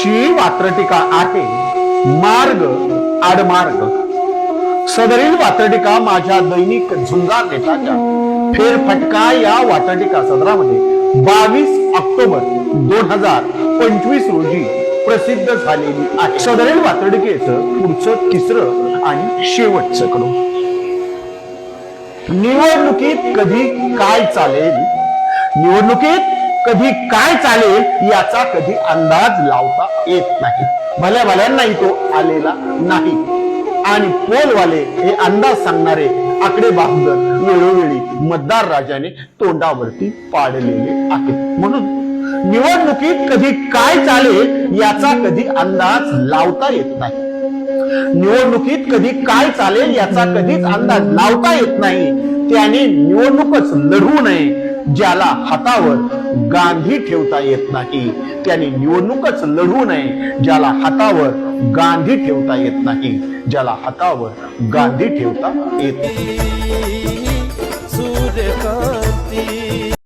आजची वात्रटिका आहे मार्ग आडमार्ग सदरील वात्रटिका माझ्या दैनिक झुंजार नेताच्या फेरफटका या वात्रटिका सदरामध्ये. बावीस ऑक्टोबर दोन हजार पंचवीस रोजी प्रसिद्ध झालेली आहे. सदरील वात्रटिकेचं पुढचं तिसरं आणि शेवटचं कडू. निवडणुकीत कधी काय चालेल? निवडणुकीत कधी काय चालेल याचा कधी अंदाज लावता येत नाही. भल्या भल्यांनाही तो आलेला नाही. आणि पोलवाले हे अंदाज सांगणारे आकडे बाहुदर वेळोवेळी मतदार राजाने तोंडावरती पाडलेले आहेत. म्हणून निवडणुकीत कधी काय चालेल याचा कधी अंदाज लावता येत नाही. निवडणुकीत कधी काय चालेल याचा कधीच अंदाज लावता येत नाही. त्याने निवडणूकच लढवू नये. ज्याला हातावर गांधी ठेवता येत नाही. त्याने निवडणूकच लढू नये. ज्याला हातावर गांधी ठेवता येत नाही. ज्याला हातावर गांधी ठेवता येत नाही.